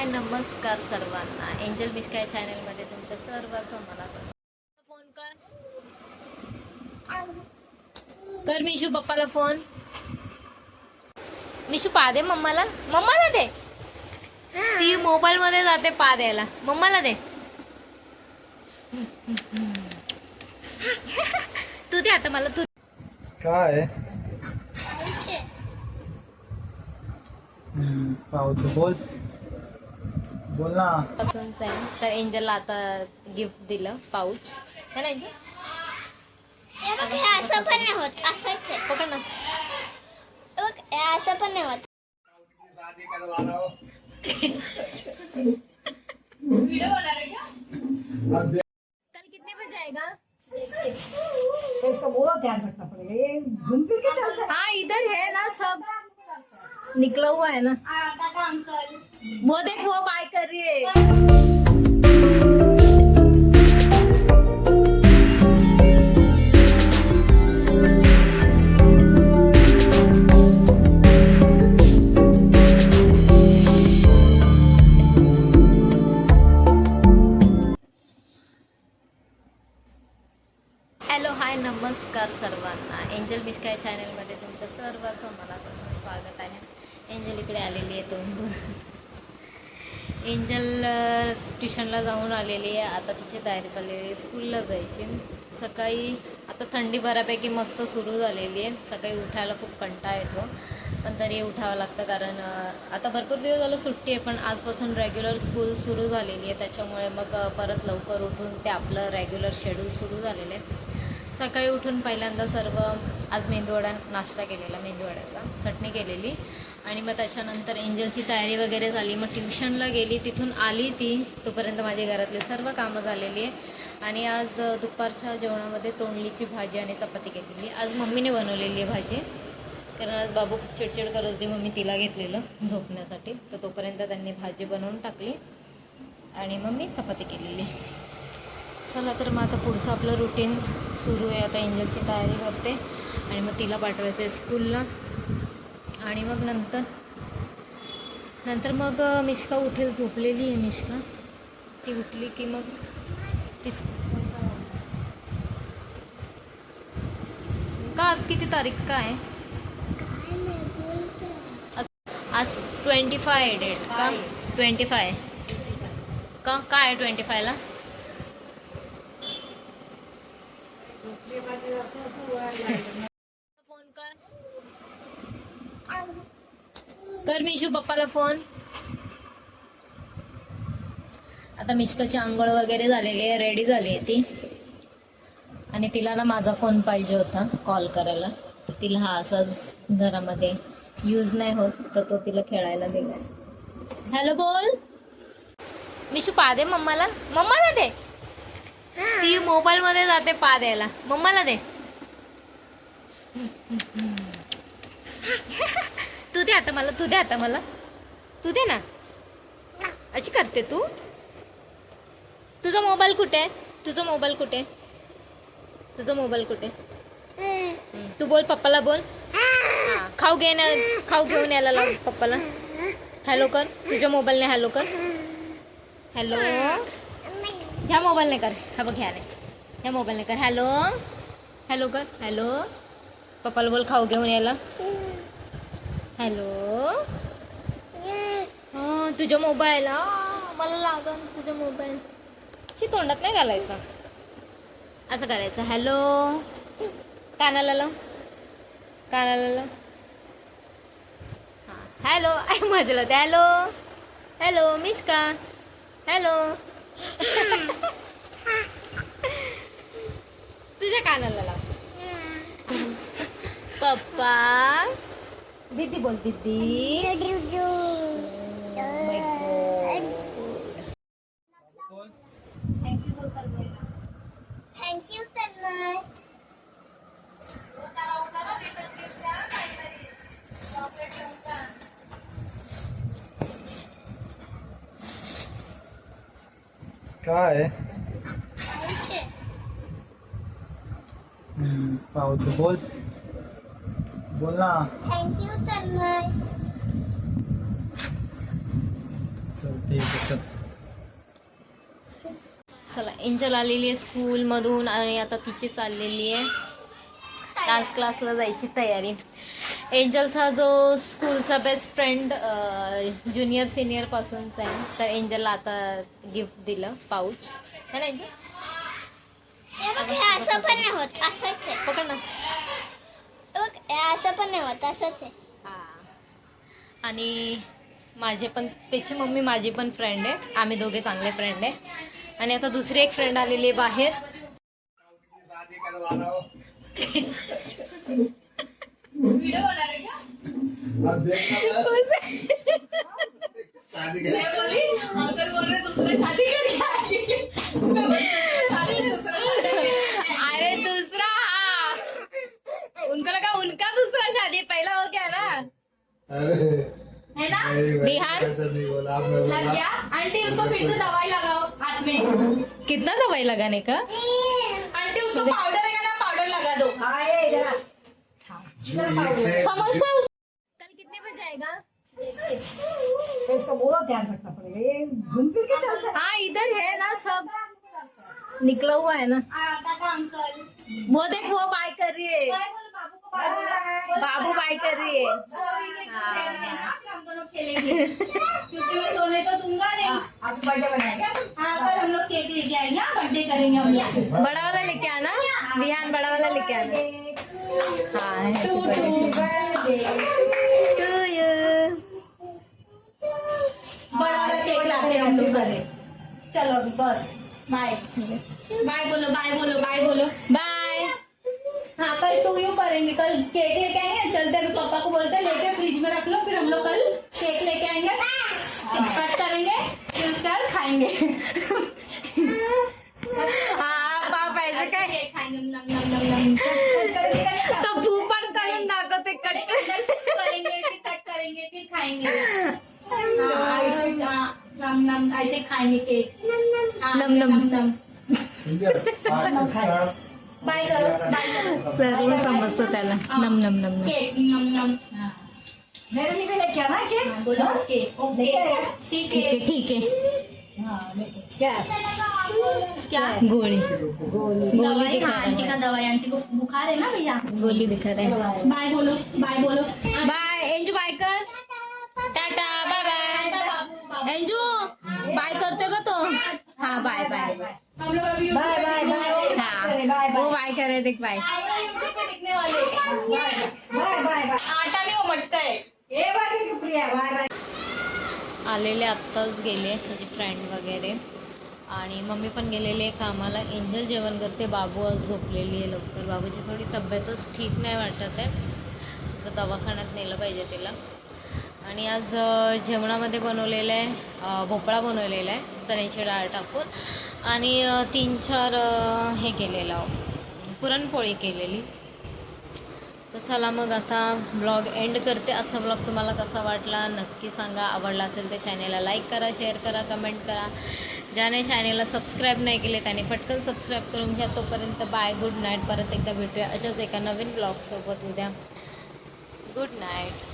हाय नमस्कार सर्वांना. एंजल मिश्का या चॅनलमध्ये तुमच्या सर्वांचं मनापासून फोन कर. कर मिशू पप्पाला फोन. मिशू पा दे मम्माला. मम्माला दे. ती मोबाईल मध्ये जाते पा द्यायला. मम्माला दे. तू दे आता मला तू काय? बोल. बोल ना. आहे तर एंजलला आता गिफ्ट दिलं पाऊच है ना एंजल? हे बघ हे असं पण नाही होत. आहे. पकड ना. हे असं पण नाही होत. कल कितने बजे आएगा? इसका पूरा ध्यान रखना पड़ेगा. ये घूम फिर के चलता है. हाँ इधर है ना सब. निकला हुआ है ना. वो देख वो बाय कर रही है। हॅलो हाय नमस्कार सर्वांना. एंजल मिश्का या चॅनलमध्ये तुमच्या सर्वांचं मनापासून स्वागत आहे. एंजल इकडे आलेली आहे तुम्ही एंजल ट्युशनला जाऊन आलेली आहे. आता तिची तयारी चाललेली आहे. स्कूलला जायची. सकाळी आता थंडी बऱ्यापैकी मस्त सुरू झालेली आहे. सकाळी उठायला खूप कंटाळा येतो. पण तरी उठावं लागतं कारण आता भरपूर दिवस झालं सुट्टी आहे पण आजपासून रेग्युलर स्कूल सुरू झालेली आहे. त्याच्यामुळे मग परत लवकर उठून ते आपलं रेग्युलर शेड्यूल सुरू झालेलं आहे. सकाळी उठून पहिल्यांदा सर्व आज मेंदूवडा नाश्ता केलेला मेंदूवड्याचा. चटणी केलेली. आणि मग त्याच्यानंतर एंजलची तयारी वगैरे झाली. मग ट्युशनला गेली. तिथून आली ती. तोपर्यंत माझ्या घरातले सर्व कामं झालेली आहे. आणि आज दुपारच्या जेवणामध्ये तोंडलीची भाजी आणि चपाती केलेली आज मम्मीने बनवलेली आहे भाजी. कारण आज बाबू चिडचिड करत होती. मग मी तिला घेतलेलं झोपण्यासाठी. तर तोपर्यंत त्यांनी भाजी बनवून टाकली. आणि मग मी चपाती केलेली चला तर मग आता पुढचं आपलं रुटीन सुरू आहे. आता एंजलची तयारी करते. आणि मग तिला पाठवायचं आहे स्कूलला. आणि मग नंतर? नंतर मग मिश्का उठेल झोपलेली आहे मिश्का. ती उठली की मग तीच का आज किती तारीख काय? आहे आज- आज ट्वेंटी फाय डेट का? Twenty five. का? काय आहे ट्वेंटी फायला फोन कर कर मिशू पप्पाला फोन. आता मिश्काची आंघोळ वगैरे झालेली आहे रेडी झाली आहे ती. आणि तिला ना माझा फोन पाहिजे होता कॉल करायला. तिला हा असाच घरामध्ये यूज नाही होत तर तो तिला खेळायला दिलाय. हॅलो बोल. मिशू पा दे मम्माला. मम्माला दे. ती मोबाईल मध्ये जाते पा द्यायला. मम्माला दे. आता मला तू दे आता मला. तू दे ना. अशी करते तू. तुझा मोबाईल कुठे आहे? तुझा मोबाईल कुठे आहे? तुझा मोबाईल कुठे तू बोल पप्पाला बोल. खाऊ घे ना खाऊ घेऊन यायला लाव पप्पाला. हॅलो कर. तुझ्या मोबाईलने हॅलो कर. हॅलो ह्या मोबाईलने कर. हा बघ ह्याने. ह्या मोबाईलने कर. हॅलो हॅलो कर. हॅलो पप्पाला बोल खाऊ घेऊन यायला. हॅलो? हां तुझा मोबाईल हा मला लागन तुझा मोबाईल. शी तोंडात नाही घालायचा? असं करायचं. हॅलो? कानाला लाव कानाला लाव हां. हॅलो? आई मजला ते. हॅलो? हॅलो मिश्का? हॅलो? तुझ्या कानाला लाव. पप्पा? दीदी बोल दीदी. थँक्यू बोल थँक्यू तन्मय काय? हम्म, पावतो बोल. बोल ना. थँक्यू तन्मय चल ठीक आहे चल. चला एंजल आलेली आहे स्कूलमधून आणि आता तिची चाललेली आहे. डान्स क्लासला जायची तयारी. एंजलचा जो स्कूलचा बेस्ट फ्रेंड ज्युनियर सिनियरपासूनचा आहे. तर एंजलला आता गिफ्ट दिलं पाऊच है ना एंजल असं पण नाही होत. असंच आहे पकड ना हे बघ हे असं पण नाही होत असंच आहे. आणि माझे पण त्याची मम्मी माझी पण फ्रेंड आहे. आम्ही दोघे चांगले फ्रेंड आहे. आणि आता दुसरी एक फ्रेंड आलेली आहे बाहेर. अरे दूसरा हाँ उनका लगा उनका दूसरा शादी पहला हो गया ना? है ना? बिहार? लग गया? आंटी उसको फिर से दवाई लगाओ हाथ में। कितना दवाई लगाने का? आंटी उसको पाउडर है ना पाउडर लगा दो। हाँ। हाँ। समझते हो कल कितने बजे आएगा? तो इसका पूरा ध्यान रखना पड़ेगा। ये घूम फिर के चलता है। हाँ इधर है ना सब। निकला हुआ है ना। आता था अंकल वो देख वो बाय कर रही है बाबू बाय कर रही है। सोने तो दूंगा नहीं आप बर्थडे बनाएगा हाँ। कल हम लोग केक लेके आएंगे बर्थडे करेंगे हम लोग बड़ा वाला लेके आना। बिहान बड़ा वाला लेके आना। हाँ to to birthday to you. बड़ा वाला केक लाते हम लोग घरे चलो बस। बाय। बाय बोलो बाय बोलो बाय बोलो। बाय। हाँ कल टू यू करेंगे कल केक लेके आएँगे चलते अभी पापा को बोलते हैं लेके फ्रिज में रख लो फिर हम लोग कल केक लेके आएँगे कट करेंगे फिर उसके बाद खाएँगे। हा ऐसे काय केक खाएँगे नम नम नम नम? तो कट करेंगे। फिर कट करेंगे फिर खाएँगे। हाँ, ऐसे हाँ, नम नम ऐसे खाएँगे केक हाँ, नम, नम. नम बाय करो बाय करो. सर्व समजतं त्याला. नम नम नम नम. केक नम नम. हाँ। मेरे लिए भी लेके आना केक बोलो. केक. ओके. लेके आएगा? ठीक है. आहे ठीक आहे हाँ लेके क्या? क्या? गोळी गोली. दिखा आंटी रहा का दवाई. आंटी को बुखार है ना भैया? है गोली दिखा रहा है. बाय बोलो बाय बोलो. बाय. एंजू बाय कर. Tata bye bye Anju bye करते का तो? हाँ बाय बाय हम लोग अभी बाय बाय बाय हाँ बाय बाय वो बाय करे देख बाय दिखने वाले बाय. बाय बाय आटा नहीं उमटता है ये बाय प्रिया बाय बाय. आलेले आत्ताच गेले त्याचे फ्रेंड वगैरे. आणि मम्मी पण गेलेली आहे कामाला. एंजल जेवण करते बाबू आज झोपलेली आहे लवकर. बाबूची थोडी तब्येतच ठीक नाही वाटत आहे. तर दवाखान्यात नेलं पाहिजे तिला. आणि आज जेवणामध्ये बनवलेलं आहे भोपळा बनवलेला आहे चण्याची डाळ टाकून. आणि तीन चार हे केलेलं पुरणपोळी केलेली. तर चला मग आता ब्लॉग एंड करते. आजचा ब्लॉग तुम्हाला कसा वाटला नक्की सांगा. आवडला असेल तर चॅनेलला लाईक करा शेअर करा कमेंट करा. ज्याने चॅनेलला सबस्क्राईब नाही केले त्याने पटकन सबस्क्राईब करून घ्या. तोपर्यंत बाय गुड नाईट. परत एकदा भेटूया अशाच एका नवीन ब्लॉगसोबत उद्या. Good night.